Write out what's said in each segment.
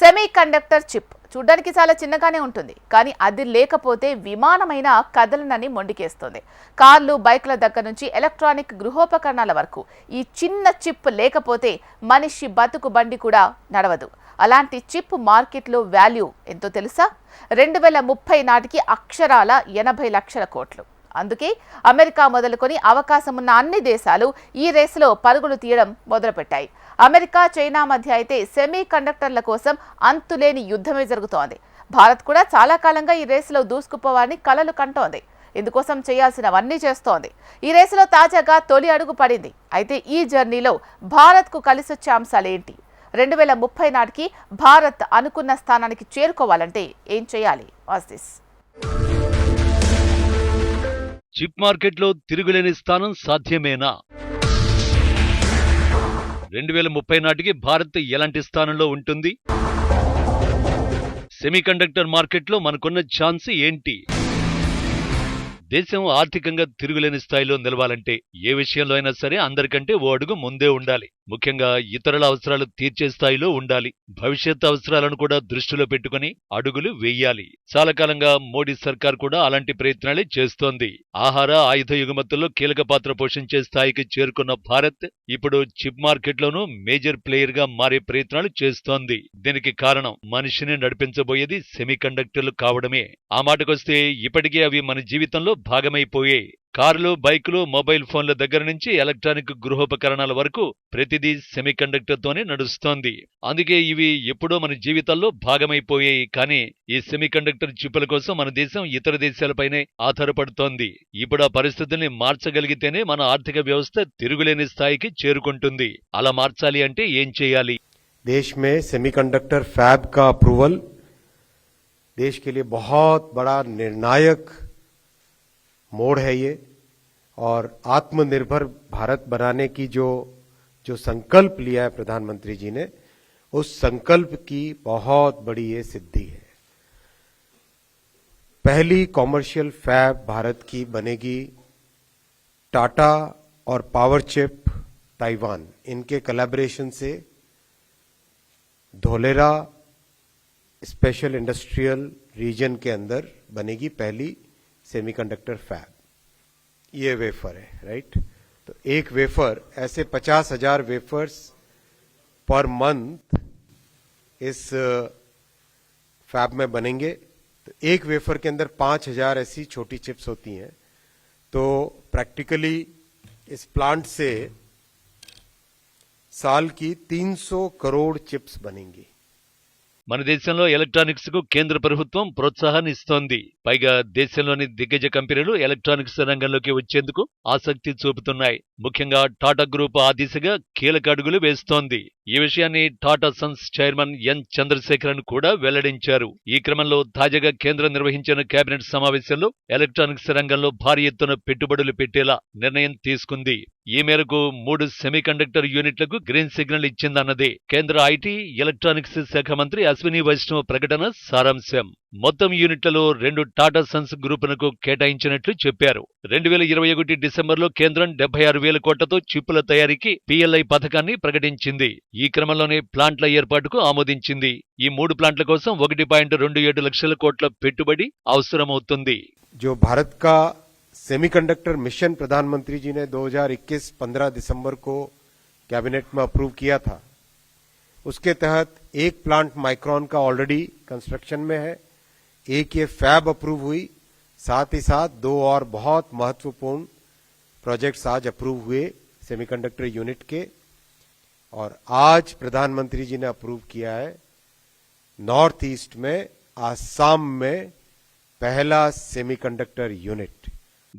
Semi conductor chip. చూడ్డానికి చాలా చిన్నగానే ఉంటుంది. కానీ అది లేకపోతే విమానమైన కదలనని మొండికేస్తుంది. కార్లు బైక్ల దగ్గర నుంచి ఎలక్ట్రానిక్ గృహోపకరణాల వరకు ఈ చిన్న చిప్ లేకపోతే మనిషి బతుకు బండి కూడా నడవదు. అలాంటి చిప్ మార్కెట్లో వాల్యూ ఎంతో తెలుసా? రెండు వేల ముప్పై నాటికి అక్షరాల ఎనభై లక్షల కోట్లు. అందుకే అమెరికా మొదలుకొని అవకాశం ఉన్న అన్ని దేశాలు ఈ రేసులో పరుగులు తీయడం మొదలుపెట్టాయి. అమెరికా చైనా మధ్య అయితే సెమీ కండక్టర్ల కోసం అంతులేని యుద్ధమే జరుగుతోంది. భారత్ కూడా చాలా కాలంగా ఈ రేసులో దూసుకుపోవాలని కలలు కంటోంది. ఇందుకోసం చేయాల్సినవన్నీ చేస్తోంది. ఈ రేసులో తాజాగా తొలి అడుగు పడింది. అయితే ఈ జర్నీలో భారత్కు కలిసొచ్చే అంశాలేంటి? రెండు వేల ముప్పై నాటికి భారత్ అనుకున్న స్థానానికి చేరుకోవాలంటే ఏం చేయాలి? Was this. చిప్ మార్కెట్లో తిరుగులేని స్థానం సాధ్యమేనా? రెండు వేల ముప్పై నాటికి భారత్ ఎలాంటి స్థానంలో ఉంటుంది? సెమీకండక్టర్ మార్కెట్లో మనకున్న ఛాన్స్ ఏంటి? దేశం ఆర్థికంగా తిరుగులేని స్థాయిలో నిలవాలంటే ఏ విషయంలో అయినా సరే అందరికంటే ఓ అడుగు ముందే ఉండాలి. ముఖ్యంగా ఇతరుల అవసరాలు తీర్చే స్థాయిలో ఉండాలి. భవిష్యత్ అవసరాలను కూడా దృష్టిలో పెట్టుకుని అడుగులు వెయ్యాలి చాలా కాలంగా మోడీ సర్కార్ కూడా అలాంటి ప్రయత్నాలే చేస్తోంది. ఆహార ఆయుధ ఎగుమతుల్లో కీలక పాత్ర పోషించే స్థాయికి చేరుకున్న భారత్ ఇప్పుడు చిప్ మార్కెట్లోనూ మేజర్ ప్లేయర్గా మారే ప్రయత్నాలు చేస్తోంది. దీనికి కారణం మనిషిని నడిపించబోయేది సెమీకండక్టర్లు కావడమే. ఆ మాటకొస్తే ఇప్పటికే అవి మన జీవితంలో భాగమైపోయాయి. కార్లు బైకులు మొబైల్ ఫోన్ల దగ్గర నుంచి ఎలక్ట్రానిక్ గృహోపకరణాల వరకు ప్రతిదీ సెమీకండక్టర్తోనే నడుస్తోంది. అందుకే ఇవి ఎప్పుడో మన జీవితాల్లో భాగమైపోయాయి. కానీ ఈ సెమీకండక్టర్ చిప్పుల కోసం మన దేశం ఇతర దేశాలపైనే ఆధారపడుతోంది. ఇప్పుడు ఆ పరిస్థితుల్ని మార్చగలిగితేనే మన ఆర్థిక వ్యవస్థ తిరుగులేని స్థాయికి చేరుకుంటుంది. అలా మార్చాలి అంటే ఏం చేయాలి? దేశమే సెమీకండక్టర్ ఫ్యాబ్ కా అప్రూవల్. దేశ్ కే బహుత్ బడా నిర్ణాయక్ मोड़ है ये, और आत्मनिर्भर भारत बनाने की जो जो संकल्प लिया है प्रधानमंत्री जी ने, उस संकल्प की बहुत बड़ी ये सिद्धि है। पहली कॉमर्शियल फैब भारत की बनेगी, टाटा और पावर चिप ताइवान। इनके कलेबरेशन से धोलेरा स्पेशल इंडस्ट्रियल रीजन के अंदर बनेगी पहली सेमीकंडक्टर फैब ये वेफर है राइट तो एक वेफर ऐसे पचास हजार वेफर्स पर मंथ इस फैब में बनेंगे तो एक वेफर के अंदर पांच हजार ऐसी छोटी चिप्स होती हैं तो प्रैक्टिकली इस प्लांट से साल की 300 करोड़ चिप्स बनेंगी మన దేశంలో ఎలక్ట్రానిక్స్ కు కేంద్ర ప్రభుత్వం ప్రోత్సాహాన్ని ఇస్తోంది పైగా దేశంలోని దిగ్గజ కంపెనీలు ఎలక్ట్రానిక్స్ రంగంలోకి వచ్చేందుకు ఆసక్తి చూపుతున్నాయి. ముఖ్యంగా టాటా గ్రూప్ ఆ దిశగా కీలక అడుగులు వేస్తోంది. ఈ విషయాన్ని Tata Sons chairman N Chandrasekaran కూడా వెల్లడించారు. ఈ క్రమంలో తాజాగా కేంద్రం నిర్వహించిన కేబినెట్ సమావేశంలో ఎలక్ట్రానిక్స్ రంగంలో భారీ ఎత్తున పెట్టుబడులు పెట్టేలా నిర్ణయం తీసుకుంది. ఈ మేరకు మూడు సెమీకండక్టర్ యూనిట్లకు గ్రీన్ సిగ్నల్ ఇచ్చిందన్నది. కేంద్ర ఐటీ ఎలక్ట్రానిక్స్ శాఖ మంత్రి అశ్విని వైష్ణవ్ ప్రకటన సారాంశం. మొత్తం యూనిట్లలో రెండు టాటా సన్స్ గ్రూపునకు కేటాయించినట్లు చెప్పారు రెండు వేల ఇరవై ఒకటి డిసెంబర్లో కేంద్రం డెబ్బై ఆరు వేల కోట్లతో చిప్పుల తయారీకి పిఎల్ఐ పథకాన్ని ప్రకటించింది ఈ క్రమంలోనే ప్లాంట్ల ఏర్పాటుకు ఆమోదించింది ఈ మూడు ప్లాంట్ల కోసం ఒకటి పాయింట్ రెండు ఏడు లక్షల కోట్ల పెట్టుబడి అవసరమవుతుంది जो भारत का सेमीकंडक्टर मिशन प्रधानमंत्री जी ने 2021-15 दिसंबर को कैबिनेट में अप्रूव किया था उसके तहत एक प्लांट माइक्रोन का ऑलरेडी कंस्ट्रक्शन में है एक ये फैब अप्रूव हुई साथ ही साथ दो और बहुत महत्वपूर्ण प्रोजेक्ट्स आज अप्रूव हुए सेमीकंडक्टर यूनिट के और आज प्रधानमंत्री जी ने अप्रूव किया है नॉर्थ ईस्ट में आसाम में पहला सेमीकंडक्टर यूनिट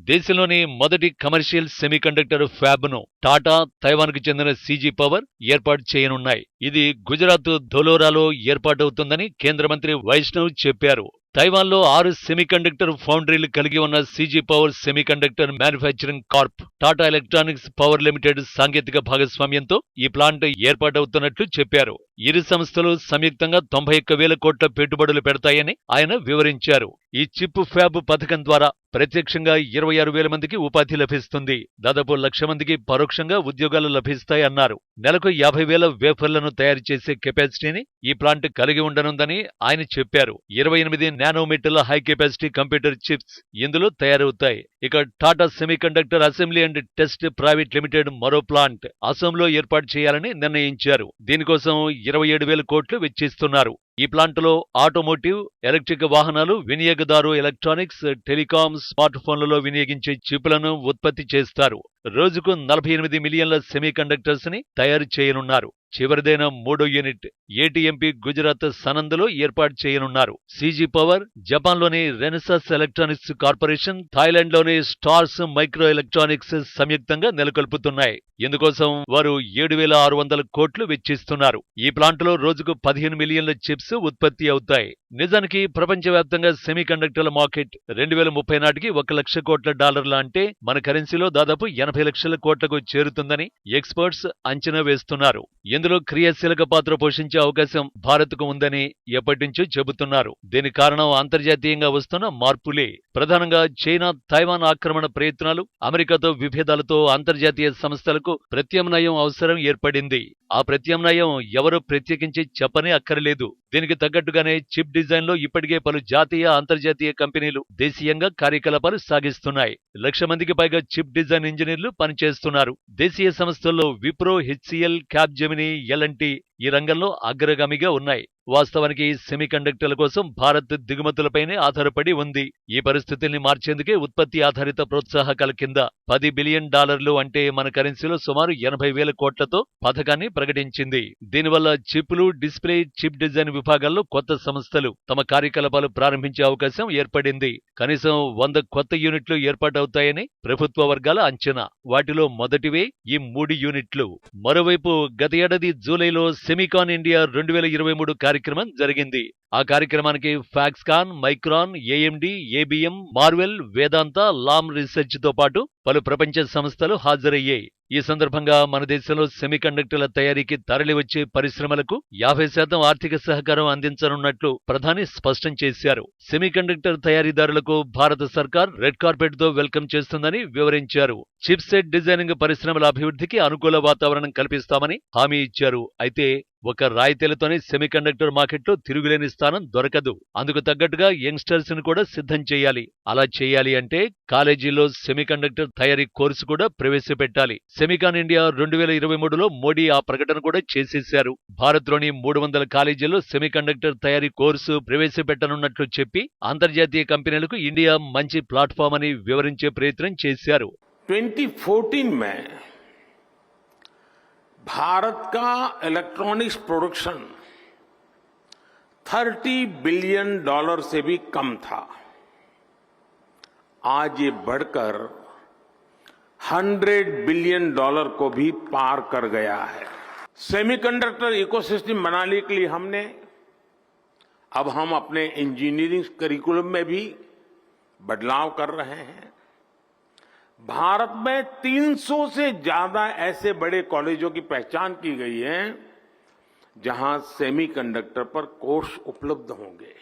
దేశంలోని మొదటి కమర్షియల్ సెమీకండక్టర్ ఫ్యాబ్ ను టాటా తైవాన్ కు చెందిన సీజీ పవర్ ఏర్పాటు చేయనున్నాయి ఇది గుజరాత్ ధొలోరాలో ఏర్పాటవుతుందని కేంద్ర మంత్రి వైష్ణవ్ చెప్పారు తైవాన్లో ఆరు సెమీకండక్టర్ ఫౌండరీలు కలిగి ఉన్న CG Power Semiconductor Manufacturing Corp. Tata Electronics Power Limited సాంకేతిక భాగస్వామ్యంతో ఈ ప్లాంట్ ఏర్పాటవుతున్నట్లు చెప్పారు. ఇరు సంస్థలు సంయుక్తంగా తొంభై ఒక్క వేల కోట్ల పెట్టుబడులు పెడతాయని ఆయన వివరించారు. ఈ చిప్ ఫ్యాబ్ పథకం ద్వారా ప్రత్యక్షంగా ఇరవై ఆరు వేల మందికి ఉపాధి లభిస్తుంది. దాదాపు లక్ష మందికి పరోక్షంగా ఉద్యోగాలు లభిస్తాయన్నారు. నెలకు యాభై వేల వేఫర్లను తయారు చేసే కెపాసిటీని ఈ ప్లాంట్ కలిగి ఉండనుందని ఆయన చెప్పారు. ఇరవై ఎనిమిది నానోమీటర్ల హై కెపాసిటీ కంప్యూటర్ చిప్స్ ఇందులో తయారవుతాయి. ఇక Tata Semiconductor Assembly and Test Private Limited మరో ప్లాంట్ అసోంలో ఏర్పాటు చేయాలని నిర్ణయించారు. దీనికోసం ఇరవై ఏడు వేల కోట్లు వెచ్చిస్తున్నారు. ఈ ప్లాంటులో ఆటోమోటివ్ ఎలక్ట్రిక్ వాహనాలు వినియోగదారు ఎలక్ట్రానిక్స్ టెలికాం స్మార్ట్ ఫోన్లలో వినియోగించే చిప్లను ఉత్పత్తి చేస్తారు. రోజుకు నలభై ఎనిమిది మిలియన్ల సెమీకండక్టర్స్ని తయారు చేయనున్నారు. చివరిదైన మూడో యూనిట్ ఏటీఎంపీ గుజరాత్ సనందులో ఏర్పాటు చేయనున్నారు. సీజీ పవర్ జపాన్లోని రెనసస్ ఎలక్ట్రానిక్స్ కార్పొరేషన్ థాయిలాండ్లోని స్టార్స్ మైక్రో ఎలక్ట్రానిక్స్ సంయుక్తంగా నెలకొల్పుతున్నాయి. ఇందుకోసం వారు ఏడు వేల ఆరు వందల కోట్లు వెచ్చిస్తున్నారు. ఈ ప్లాంటులో రోజుకు పదిహేను మిలియన్ల చిప్స్ ఉత్పత్తి అవుతాయి. నిజానికి ప్రపంచవ్యాప్తంగా సెమీ కండక్టర్ల మార్కెట్ రెండు వేల ముప్పై నాటికి ఒక లక్ష కోట్ల డాలర్ల అంటే మన కరెన్సీలో దాదాపు ఎనభై లక్షల కోట్లకు చేరుతుందని ఎక్స్పర్ట్స్ అంచనా వేస్తున్నారు. ఇందులో క్రియాశీలక పాత్ర పోషించే అవకాశం భారత్కు ఉందని ఎప్పటినుంచో చెబుతున్నారు. దీని కారణం అంతర్జాతీయంగా వస్తున్న మార్పులే. ప్రధానంగా చైనా తైవాన్ ఆక్రమణ ప్రయత్నాలు అమెరికాతో విభేదాలతో అంతర్జాతీయ సంస్థలకు ప్రత్యామ్నాయం అవసరం ఏర్పడింది. ఆ ప్రత్యామ్నాయం ఎవరూ ప్రత్యేకించి చెప్పనే అక్కరలేదు. దీనికి తగ్గట్టుగానే చిప్ డిజైన్లో ఇప్పటికే పలు జాతీయ అంతర్జాతీయ కంపెనీలు దేశీయంగా కార్యకలాపాలు సాగిస్తున్నాయి. లక్ష మందికి పైగా చిప్ డిజైన్ ఇంజనీర్లు పనిచేస్తున్నారు. దేశీయ సంస్థల్లో విప్రో హెచ్సిఎల్ క్యాప్ జెమిని ఎలాంటి ఈ రంగంలో అగ్రగామిగా ఉన్నాయి. వాస్తవానికి సెమీకండక్టర్ల కోసం భారత్ దిగుమతులపైనే ఆధారపడి ఉంది. ఈ పరిస్థితుల్ని మార్చేందుకే ఉత్పత్తి ఆధారిత ప్రోత్సాహకాల కింద పది బిలియన్ డాలర్లు అంటే మన కరెన్సీలో సుమారు ఎనభై వేల కోట్లతో పథకాన్ని ప్రకటించింది. దీనివల్ల చిప్లు డిస్ప్లే చిప్ డిజైన్ విభాగాల్లో కొత్త సంస్థలు తమ కార్యకలాపాలు ప్రారంభించే అవకాశం ఏర్పడింది. కనీసం వంద కొత్త యూనిట్లు ఏర్పాటవుతాయని ప్రభుత్వ వర్గాల అంచనా. వాటిలో మొదటివే ఈ మూడు యూనిట్లు. మరోవైపు గత ఏడాది జూలైలో సెమికాన్ ఇండియా రెండు వేల ఇరవై మూడు కార్యక్రమం జరిగింది. ఆ కార్యక్రమానికి Foxconn Micron AMD ABM Marvell Vedanta Lam రీసెర్చ్తో పాటు పలు ప్రపంచ సంస్థలు హాజరయ్యాయి. ఈ సందర్భంగా మన దేశంలో సెమీకండక్టర్ల తయారీకి తరలివచ్చే పరిశ్రమలకు యాభై శాతం ఆర్థిక సహకారం అందించనున్నట్లు ప్రధాని స్పష్టం చేశారు. సెమీకండక్టర్ తయారీదారులకు భారత సర్కార్ రెడ్ కార్పెట్తో వెల్కమ్ చేస్తుందని వివరించారు. చిప్సెట్ డిజైనింగ్ పరిశ్రమల అభివృద్ధికి అనుకూల వాతావరణం కల్పిస్తామని హామీ ఇచ్చారు. అయితే ఒక రాయితీలతోనే సెమీకండక్టర్ మార్కెట్లో తిరుగులేని స్థానం దొరకదు. అందుకు తగ్గట్టుగా యంగ్స్టర్స్ను కూడా సిద్ధం చేయాలి. అలా చేయాలి అంటే కాలేజీల్లో సెమీకండక్టర్ తయారీ కోర్సు కూడా ప్రవేశపెట్టాలి. సెమికాన్ ఇండియా రెండు వేల ఇరవై మూడులో మోడీ ఆ ప్రకటన కూడా చేసేశారు. భారత్లోని మూడు వందల కాలేజీల్లో సెమీకండక్టర్ తయారీ కోర్సు ప్రవేశపెట్టనున్నట్లు చెప్పి అంతర్జాతీయ కంపెనీలకు ఇండియా మంచి ప్లాట్ఫామ్ అని వివరించే ప్రయత్నం చేశారు. ట్వంటీ ఫోర్టీన్ మే भारत का इलेक्ट्रॉनिक्स प्रोडक्शन 30 बिलियन डॉलर से भी कम था। आज ये बढ़कर 100 बिलियन डॉलर को भी पार कर गया है। सेमीकंडक्टर इकोसिस्टम बनाने के लिए हमने, अब हम अपने इंजीनियरिंग करिकुलम में भी बदलाव कर रहे हैं। भारत में 300 से ज़्यादा ऐसे बड़े कॉलेजों की पहचान की गई है जहाँ सेमीकंडक्टर पर कोर्स उपलब्ध होंगे।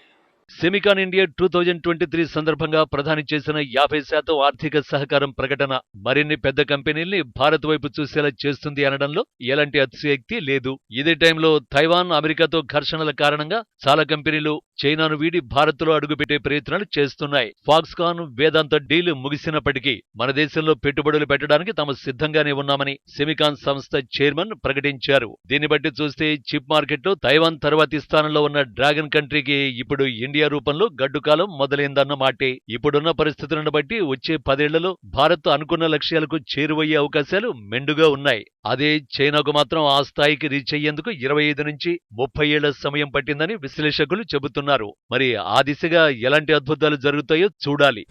Semicon India two thousand twenty three సందర్భంగా ప్రధాని చేసిన యాభై శాతం ఆర్థిక సహకారం ప్రకటన మరిన్ని పెద్ద కంపెనీల్ని భారత్ వైపు చూసేలా చేస్తుంది అనడంలో ఎలాంటి అతిశయోక్తి లేదు. ఇదే టైంలో తైవాన్ అమెరికాతో ఘర్షణల కారణంగా చాలా కంపెనీలు చైనాను వీడి భారత్లో అడుగుపెట్టే ప్రయత్నాలు చేస్తున్నాయి. ఫాక్స్కాన్ వేదాంత డీల్ ముగిసినప్పటికీ మన దేశంలో పెట్టుబడులు పెట్టడానికి తాము సిద్ధంగానే ఉన్నామని సెమికాన్ సంస్థ చైర్మన్ ప్రకటించారు. దీన్ని బట్టి చూస్తే చిప్ మార్కెట్లో తైవాన్ తర్వాతి స్థానంలో ఉన్న డ్రాగన్ కంట్రీకి ఇప్పుడు ఇండియా రూపంలో గడ్డుకాలం మొదలైందన్న మాటే. ఇప్పుడున్న పరిస్థితులను బట్టి వచ్చే పదేళ్ళలో భారత్ అనుకున్న లక్ష్యాలకు చేరువయ్యే అవకాశాలు మెండుగా ఉన్నాయి. అదే చైనాకు మాత్రం ఆ స్థాయికి రీచ్ అయ్యేందుకు ఇరవై ఐదు నుంచి ముప్పై ఏళ్ళ సమయం పట్టిందని విశ్లేషకులు చెబుతున్నారు. మరి ఆ దిశగా ఎలాంటి అద్భుతాలు జరుగుతాయో చూడాలి.